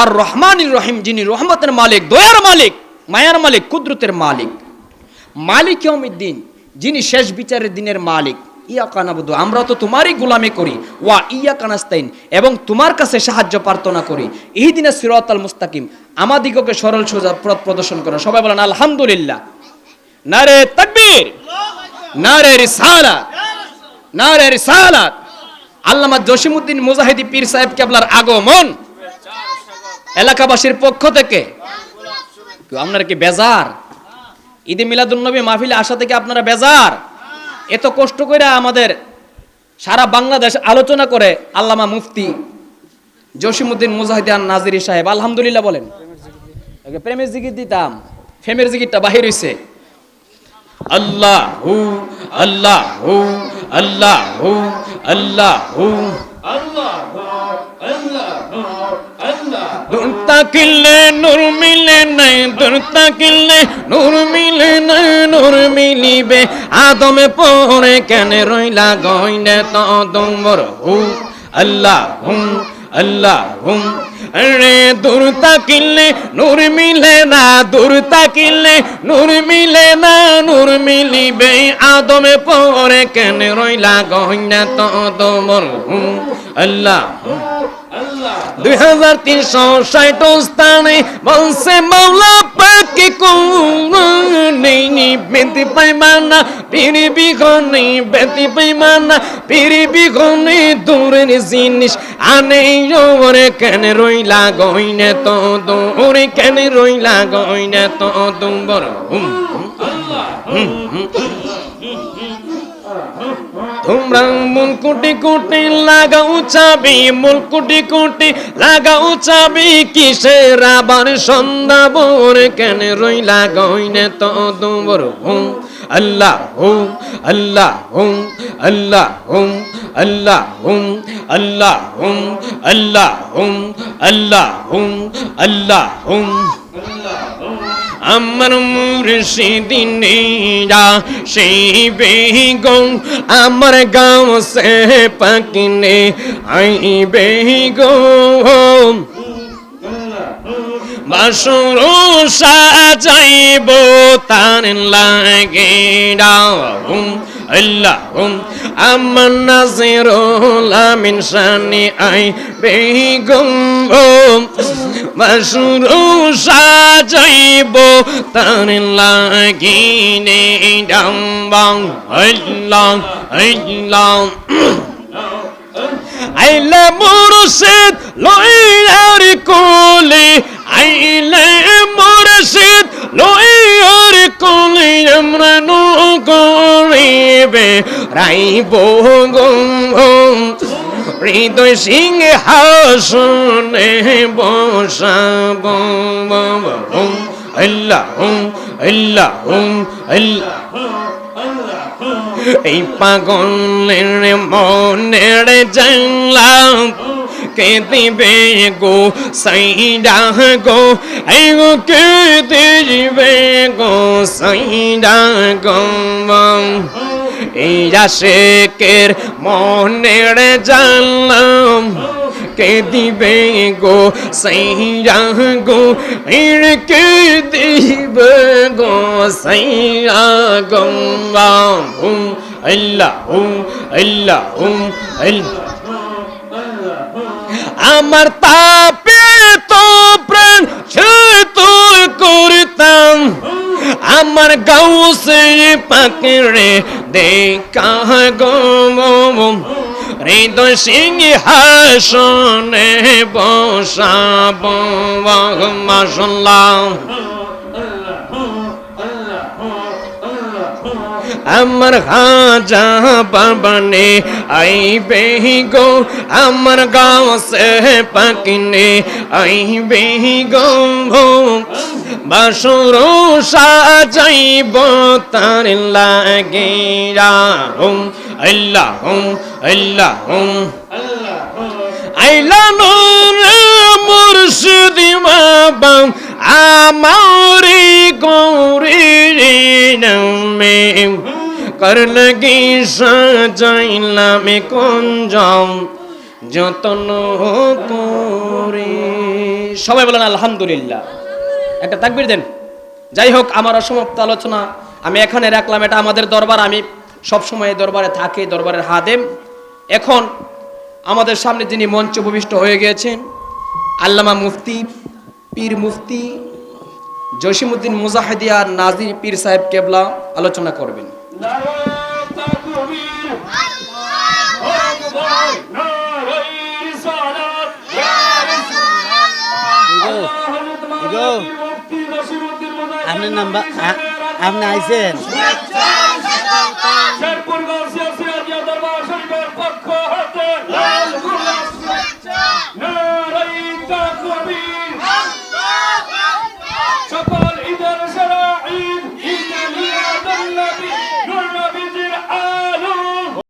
আর রহমানির রহিম যিনি রহমতের মালিক, দয়ার মালিক, মায়ার মালিক, কুদরতের মালিক। মালিক দিন যিনি শেষ বিচারের দিনের মালিক। ইয়া কানাবুদু আমরা তো তোমারই গোলামি করি। ওয়া ইয়া কানাস্তাইন এবং তোমার কাছে সাহায্য প্রার্থনা করি। এই দিনে সিরাত আল মুস্তাকিম আমাদিগকে সরল সোজা পথ প্রদর্শন করো। সবাই বলেন, আলহামদুলিল্লাহ। নারে তাকবীর, নারে রিসালাত নারে রিসালাত। আল্লামা জসিমউদ্দিন মুজাহিদি পীর সাহেব কেবলার আগমন। এলাকাবাসীর পক্ষ থেকে। আপনারা কি বেজার? ঈদে মিলাদুন্নবী মাহফিলে আসা থেকে আপনারা বেজার? এত কষ্ট করে আমাদের সারা বাংলাদেশ আলোচনা করে আল্লামা মুফতি জসিমউদ্দিন মুজাহিদান নাজিরি সাহেব আলহামদুলিল্লাহ বলেন। প্রেমের জিকির দিতাম ফেমের জিকিরটা বাহির হইছে। আল্লাহ হু আল্লাহ হু আল্লাহ হু আল্লাহ। হু তাকিলে নূর মিলে নাই, দূর তাকিলে নূর মিলে নাই, নূর মিলিবে। আদমে পরে কেন রইলা গইনে তো তোমর হু? আল্লাহ হুম আল্লাহ হুম রে দূর তাকিলে নূর মিলে না, দূর তাকিলে নূর মিলে না, নূর মিলিবে আদমে পরে কেন রইলা গইনে তো তোমর আল্লাহ দুই হাজার তিনশো ষাট স্থানে বলছে মাওলা পাকে নেই বেতি পাইমানা পিড়ি বিঘনে বেতি পাইমানা পিড়ি বিঘনে দূরের জিনিস আনে ওরে কেন রইলা গইনে তো দূরে কেন রইলা গইনে তো দুম্বর হুম হুম হুম তোমরা মন কোটি কোটি লাগাও চাবি মন কোটি কোটি লাগাও চাবি কিসের আবার সন্ধ্যা বোর কেন রইলা গইনে তো দুবর হুম আল্লাহ হুম আল্লাহ হুম আল্লাহ হুম আল্লাহ হুম আল্লাহ হুম আল্লাহ হুম আল্লাহ হুম আল্লাহ। হুম আমার মুর্শিদিনীরা সেই বেগম আমার গাঁও সে পাকিনে। আই বেগম বাসর সাজাইব তার লাগে হুম আল্লাহ হুম আমার নাজিরুল আমিন শানি আই বেগম বাসর সাজাইব তার লাগিনে ডাম্বাং আল্লাহ আল্লাহ। আইলে মুর্শিদ কোলে মুর্শিদ লইয়ার কোলে আমরা নু করিবে রাইব হৃদয় সিং হাসনে বসাব। আল্লাহ আল্লাহ আল্লাহ এই পাগলের মনের জানলাম কে দিবে গো সাইডা গো এই গো কে দিবে গো সাইডা গো এই আশেকের মনের জানলাম কে দিবে গো সাইয়া গো এর কে দিবে গো সাইয়া গো হুম আল্লাহ হুম আল্লাহ হুম আল্লাহ আমার তাপে তো প্রাণ তো করতাম। আমার গাও সে পাকড়ে দেখা গো হৃদয় সিং হাসনে বসাব মাসাল্লাহ আমার হাজা বাবানে আইবে গো আমার গাঁও সে পাকিনে আইবে গো বাসুর সাজাইব তার লাগে হুম আল্লাহ হুম আল্লাহ হুম আইলা নূর মুর্শিদি বাবা আমারি কর লাগি সাজাইলাম কোন যাও যতন করে সবাই বলেন, আলহামদুলিল্লাহ। একটা তাকবির দেন। যাই হোক, আমার অসমাপ্ত আলোচনা। আমি এখানে রাখলাম, এটা আমাদের দরবার। আমি সবসময় দরবারে থাকি, দরবারের হাদেম। এখন আমাদের সামনে যিনি মঞ্চ ভূমিষ্ঠ হয়ে গিয়েছেন, আল্লামা মুফতি, পীর মুফতি জসিমুদ্দিন মুজাহিদিয়া, নাজির পীর সাহেব কেবলা, আলোচনা করবেন। আপনার নাম্বার আপনি আইছেন? পক্ষ হতে